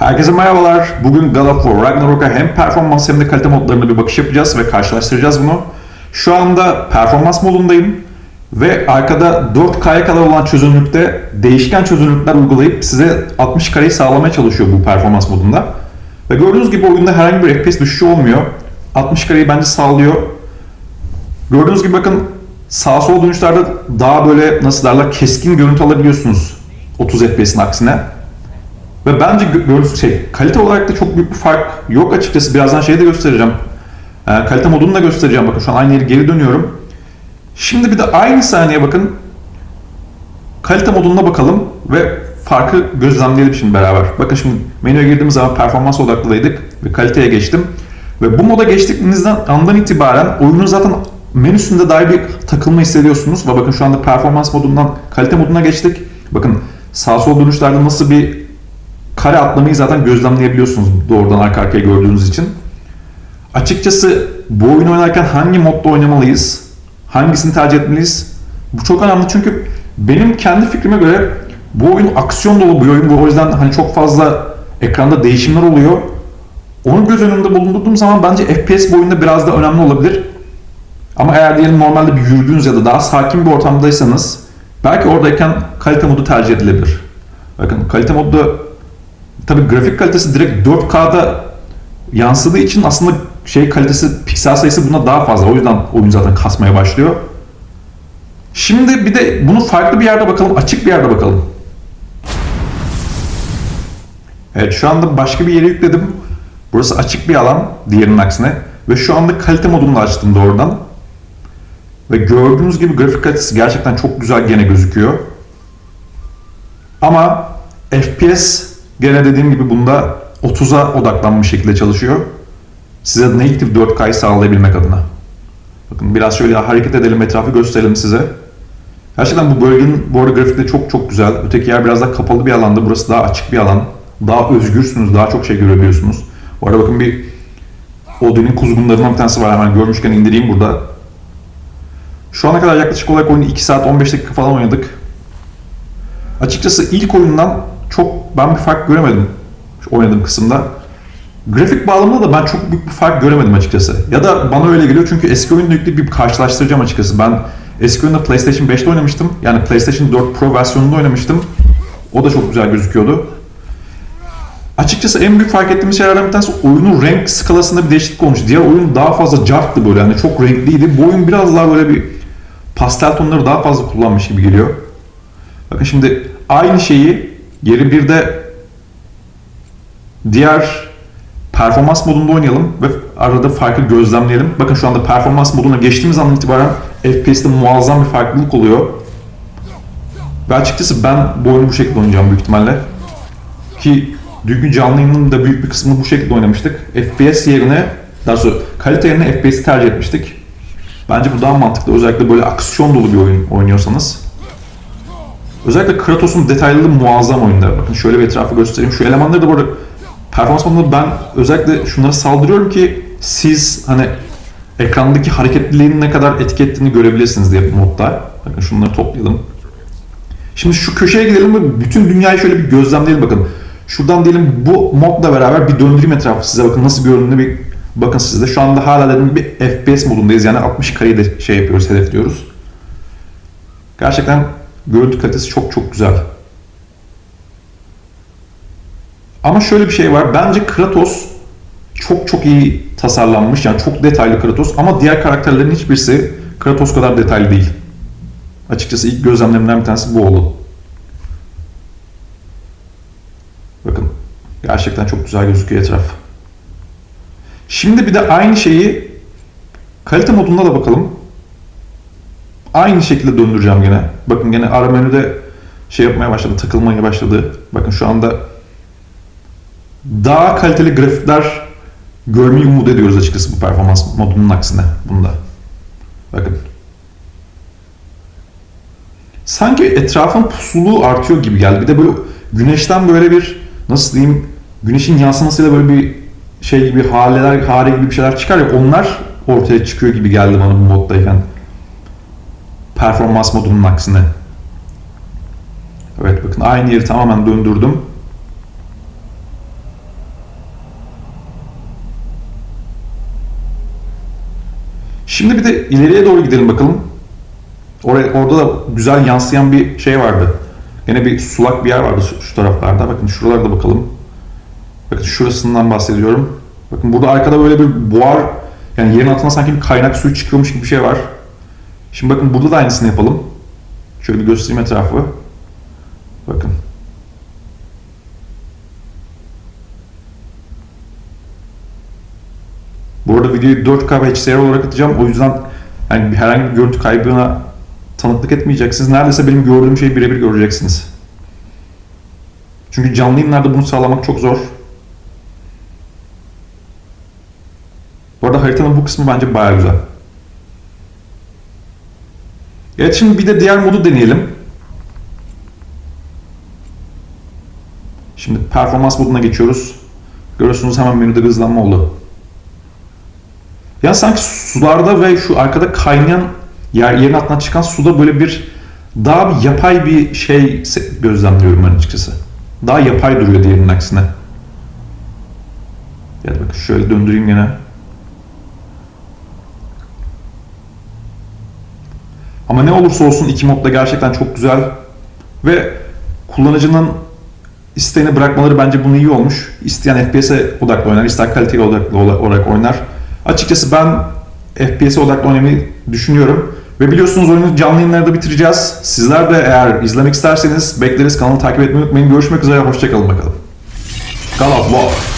Herkese merhabalar. Bugün God of War Ragnarok'a hem performans hem de kalite modlarına bir bakış yapacağız ve karşılaştıracağız bunu. Şu anda performans modundayım ve arkada 4K'ya kadar olan çözünürlükte değişken çözünürlükler uygulayıp size 60 kareyi sağlamaya çalışıyor bu performans modunda. Ve gördüğünüz gibi oyunda herhangi bir FPS düşüşü olmuyor. 60 kareyi bence sağlıyor. Gördüğünüz gibi bakın sağ sol dönüşlerde daha böyle nasıl derler keskin görüntü alabiliyorsunuz 30 FPS'in aksine. Ve bence gö- gördüğünüz şey kalite olarak da çok büyük bir fark yok açıkçası. Birazdan şeyi de göstereceğim. Ee, kalite modunu da göstereceğim. Bakın şu an aynı yere geri dönüyorum. Şimdi bir de aynı saniye bakın kalite moduna bakalım ve farkı gözlemleyelim şimdi beraber. Bakın şimdi menüye girdiğimiz zaman performans odaklıydık ve kaliteye geçtim. Ve bu moda geçtiğinizden andan itibaren oyunun zaten menüsünde dair bir takılma hissediyorsunuz. Ve bakın şu anda performans modundan kalite moduna geçtik. Bakın sağ sol dönüşlerde nasıl bir kare atlamayı zaten gözlemleyebiliyorsunuz doğrudan arka arkaya gördüğünüz için. Açıkçası bu oyunu oynarken hangi modda oynamalıyız? Hangisini tercih etmeliyiz? Bu çok önemli çünkü benim kendi fikrime göre bu oyun aksiyon dolu bir oyun ve o yüzden hani çok fazla ekranda değişimler oluyor. Onu göz önünde bulundurduğum zaman bence FPS bu oyunda biraz da önemli olabilir. Ama eğer diyelim normalde bir yürüdüğünüz ya da daha sakin bir ortamdaysanız belki oradayken kalite modu tercih edilebilir. Bakın kalite modu tabii grafik kalitesi direkt 4K'da yansıdığı için aslında şey kalitesi, piksel sayısı buna daha fazla. O yüzden oyun zaten kasmaya başlıyor. Şimdi bir de bunu farklı bir yerde bakalım, açık bir yerde bakalım. Evet şu anda başka bir yere yükledim. Burası açık bir alan diğerinin aksine. Ve şu anda kalite modunu da açtım doğrudan. Ve gördüğünüz gibi grafik kalitesi gerçekten çok güzel gene gözüküyor. Ama FPS gene dediğim gibi bunda 30'a odaklanmış şekilde çalışıyor. Size native 4K'yı sağlayabilmek adına. Bakın biraz şöyle hareket edelim, etrafı gösterelim size. Gerçekten bu bölgenin bu arada grafikleri çok çok güzel. Öteki yer biraz daha kapalı bir alanda. Burası daha açık bir alan. Daha özgürsünüz, daha çok şey görebiliyorsunuz. Bu arada bakın bir Odin'in kuzgunlarından bir tanesi var. Hemen görmüşken indireyim burada. Şu ana kadar yaklaşık olarak oyunu 2 saat 15 dakika falan oynadık. Açıkçası ilk oyundan çok ben bir fark göremedim şu oynadığım kısımda. Grafik bağlamında da ben çok büyük bir fark göremedim açıkçası. Ya da bana öyle geliyor çünkü eski oyunla yükleyip bir karşılaştıracağım açıkçası. Ben eski oyunda PlayStation 5'te oynamıştım. Yani PlayStation 4 Pro versiyonunda oynamıştım. O da çok güzel gözüküyordu. Açıkçası en büyük fark ettiğimiz şeylerden bir tanesi oyunun renk skalasında bir değişiklik olmuş. Diğer oyun daha fazla carttı böyle hani çok renkliydi. Bu oyun biraz daha böyle bir pastel tonları daha fazla kullanmış gibi geliyor. Bakın şimdi aynı şeyi geri bir de diğer performans modunda oynayalım ve arada farkı gözlemleyelim. Bakın şu anda performans moduna geçtiğimiz andan itibaren FPS'te muazzam bir farklılık oluyor. Ve açıkçası ben bu oyunu bu şekilde oynayacağım büyük ihtimalle. Ki dünkü canlı yayının da büyük bir kısmını bu şekilde oynamıştık. FPS yerine, daha doğrusu kalite yerine FPS'i tercih etmiştik. Bence bu daha mantıklı. Özellikle böyle aksiyon dolu bir oyun oynuyorsanız. Özellikle Kratos'un detaylılığı muazzam oyunda. Bakın şöyle bir etrafı göstereyim. Şu elemanları da bu arada performans modunda ben özellikle şunlara saldırıyorum ki siz hani ekrandaki hareketliliğin ne kadar etki ettiğini görebilirsiniz diye modda. Bakın şunları toplayalım. Şimdi şu köşeye gidelim ve bütün dünyayı şöyle bir gözlemleyelim bakın. Şuradan diyelim bu modla beraber bir döndüreyim etrafı size bakın nasıl göründüğünü bir bakın sizde. Şu anda hala dediğim gibi FPS modundayız yani 60 kareyi de şey yapıyoruz hedefliyoruz. Gerçekten görüntü kalitesi çok çok güzel. Ama şöyle bir şey var. Bence Kratos çok çok iyi tasarlanmış. Yani çok detaylı Kratos ama diğer karakterlerin hiçbirisi Kratos kadar detaylı değil. Açıkçası ilk gözlemlerimden bir tanesi bu oldu. Bakın gerçekten çok güzel gözüküyor etraf. Şimdi bir de aynı şeyi kalite modunda da bakalım. Aynı şekilde döndüreceğim gene. Bakın gene ara menüde şey yapmaya başladı, takılmaya başladı. Bakın şu anda daha kaliteli grafikler görmeyi umut ediyoruz açıkçası bu performans modunun aksine bunda. Bakın. Sanki etrafın pusuluğu artıyor gibi geldi. Bir de böyle güneşten böyle bir nasıl diyeyim güneşin yansımasıyla böyle bir şey gibi haleler, hare gibi bir şeyler çıkar ya onlar ortaya çıkıyor gibi geldi bana bu moddayken performans modunun aksine. Evet bakın aynı yeri tamamen döndürdüm. Şimdi bir de ileriye doğru gidelim bakalım. Oraya, orada da güzel yansıyan bir şey vardı. Yine bir sulak bir yer vardı şu, taraflarda. Bakın şuralarda bakalım. Bakın şurasından bahsediyorum. Bakın burada arkada böyle bir buhar yani yerin altına sanki bir kaynak suyu çıkıyormuş gibi bir şey var. Şimdi bakın burada da aynısını yapalım. Şöyle bir göstereyim etrafı. Bakın. Bu arada videoyu 4K ve HDR olarak atacağım. O yüzden yani herhangi bir görüntü kaybına tanıklık etmeyeceksiniz. Neredeyse benim gördüğüm şeyi birebir göreceksiniz. Çünkü canlı yayınlarda bunu sağlamak çok zor. Bu arada haritanın bu kısmı bence bayağı güzel. Evet şimdi bir de diğer modu deneyelim. Şimdi performans moduna geçiyoruz. Görüyorsunuz hemen menüde bir hızlanma oldu. Ya sanki sularda ve şu arkada kaynayan yer, yerin altından çıkan suda böyle bir daha bir yapay bir şey gözlemliyorum ben açıkçası. Daha yapay duruyor diğerinin aksine. Ya bak şöyle döndüreyim yine. Ama ne olursa olsun iki mod da gerçekten çok güzel ve kullanıcının isteğini bırakmaları bence bunu iyi olmuş. İsteyen FPS'e odaklı oynar, ister kaliteye odaklı ola- olarak oynar. Açıkçası ben FPS'e odaklı oynamayı düşünüyorum. Ve biliyorsunuz oyunu canlı yayınlarda bitireceğiz. Sizler de eğer izlemek isterseniz bekleriz. Kanalı takip etmeyi unutmayın. Görüşmek üzere, hoşçakalın bakalım. God of War.